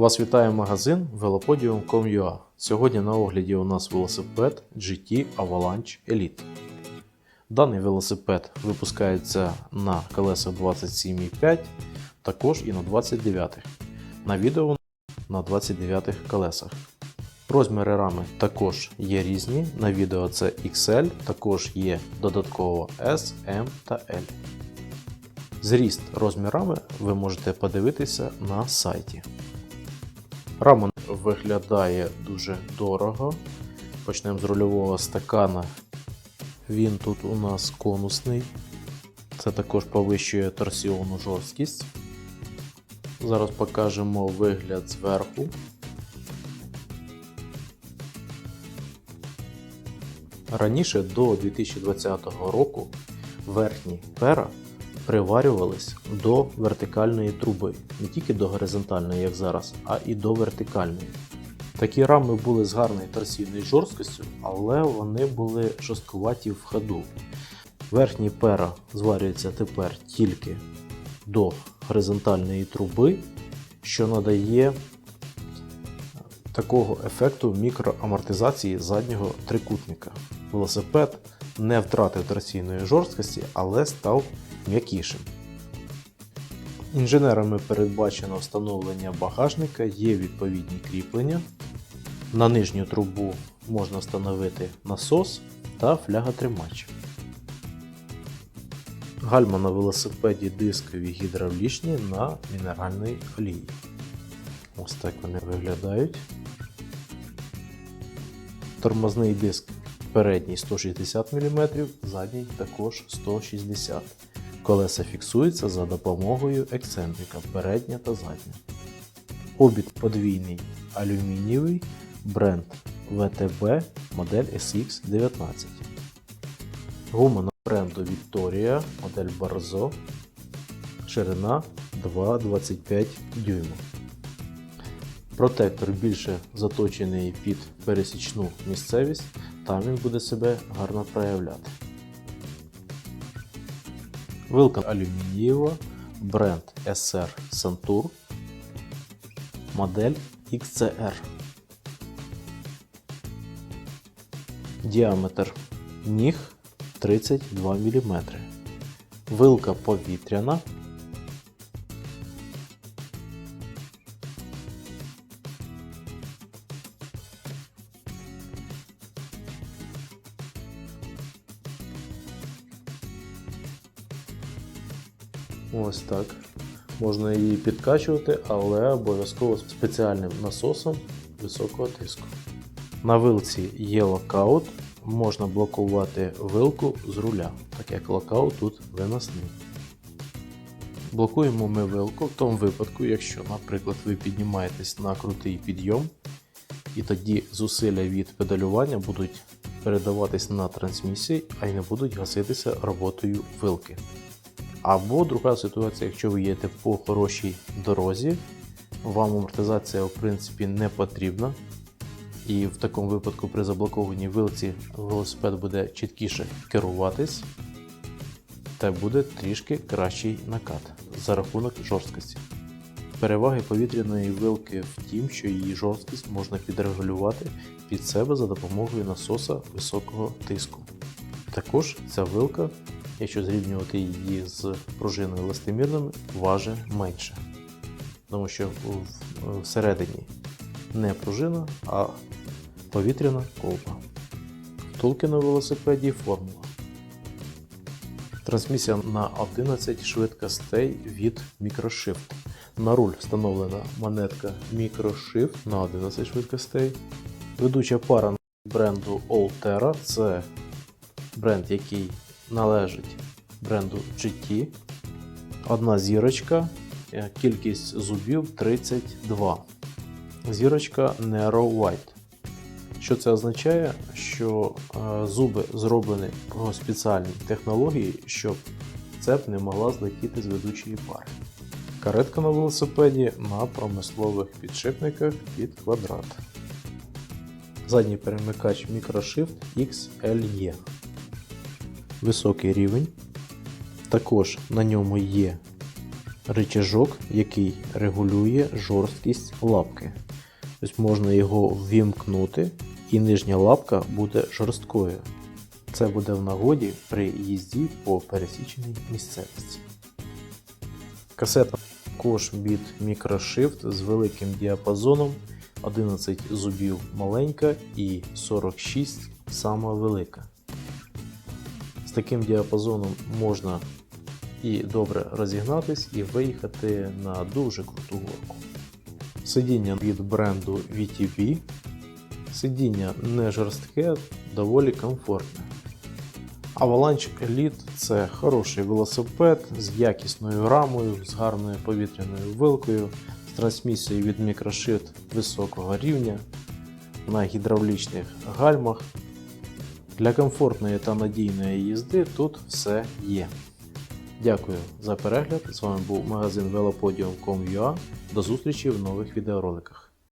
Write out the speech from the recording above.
Вас вітає магазин velopodium.com.ua. Сьогодні на огляді у нас велосипед GT Avalanche Elite. Даний велосипед випускається на колесах 27,5, також і на 29. На відео на 29 колесах. Розміри рами також є різні. На відео це XL, також є додатково S, M та L. Зріст розмірами ви можете подивитися на сайті. Рама виглядає дуже дорого. Почнемо з рульового стакана. Він тут у нас конусний. Це також повищує торсіонну жорсткість. Зараз покажемо вигляд зверху. Раніше до 2020 року верхні пера приварювались до вертикальної труби, не тільки до горизонтальної, як зараз, а і до вертикальної. Такі рами були з гарною торсійною жорсткістю, але вони були жорсткуваті в ходу. Верхні пера зварюються тепер тільки до горизонтальної труби, що надає такого ефекту мікроамортизації заднього трикутника. Велосипед не втратив торсійної жорсткості, але став м'якішим. Інженерами передбачено встановлення багажника, є відповідні кріплення. На нижню трубу можна встановити насос та фляготримач. Гальма на велосипеді дискові гідравлічні на мінеральній олії. Ось так вони виглядають. Тормозний диск передній 160 мм, задній також 160 мм. Колеса фіксуються за допомогою ексцентрика передня та задня. Обід подвійний алюмінієвий бренд VTB модель SX19. Гума на бренду Victoria модель Barzo. Ширина 2,25 дюйма. Протектор більше заточений під пересічну місцевість, там він буде себе гарно проявляти. Вилка алюмінієва, бренд SR Santur, модель XCR. Діаметр ніг 32 мм. Вилка повітряна. Ось так. Можна її підкачувати, але обов'язково спеціальним насосом високого тиску. На вилці є локаут, можна блокувати вилку з руля, так як локаут тут виносний. Блокуємо ми вилку в тому випадку, якщо, наприклад, ви піднімаєтесь на крутий підйом, і тоді зусилля від педалювання будуть передаватись на трансмісії, а й не будуть гаситися роботою вилки. Або друга ситуація, якщо ви їдете по хорошій дорозі, вам амортизація в принципі не потрібна. І в такому випадку при заблокованій вилці велосипед буде чіткіше керуватись та буде трішки кращий накат за рахунок жорсткості. Переваги повітряної вилки в тім, що її жорсткість можна підрегулювати під себе за допомогою насоса високого тиску. Також ця вилка якщо зрівнювати її з пружиною листомірними, важить менше. Тому що всередині не пружина, а повітряна колба. Втулки на велосипеді формула. Трансмісія на 11 швидкостей від Microshift. На руль встановлена монетка Microshift на 11 швидкостей. Ведуча пара бренду Allterra це бренд, який належить бренду GT. Одна зірочка, е, кількість зубів 32. Зірочка Narrow White. Що це означає? Що е, зуби зроблені по спеціальній технології, щоб цеп не могла злетіти з ведучої пари. Каретка на велосипеді на промислових підшипниках під квадрат. Задній перемикач Microshift XLE високий рівень. Також на ньому є рычажок, який регулює жорсткість лапки. Тобто можна його ввімкнути, і нижня лапка буде жорсткою. Це буде в нагоді при їзді по пересіченій місцевості. Касета також від Microshift з великим діапазоном 11 зубів маленька і 46 сама велика. З таким діапазоном можна і добре розігнатись, і виїхати на дуже круту горку. Сидіння від бренду VTV. Сидіння не жорстке, доволі комфортне. Avalanche Elite це хороший велосипед з якісною рамою, з гарною повітряною вилкою, з трансмісією від Microshift високого рівня на гідравлічних гальмах. Для комфортної та надійної їзди тут все є. Дякую за перегляд. З вами був магазин velopodium.com.ua. До зустрічі в нових відеороликах.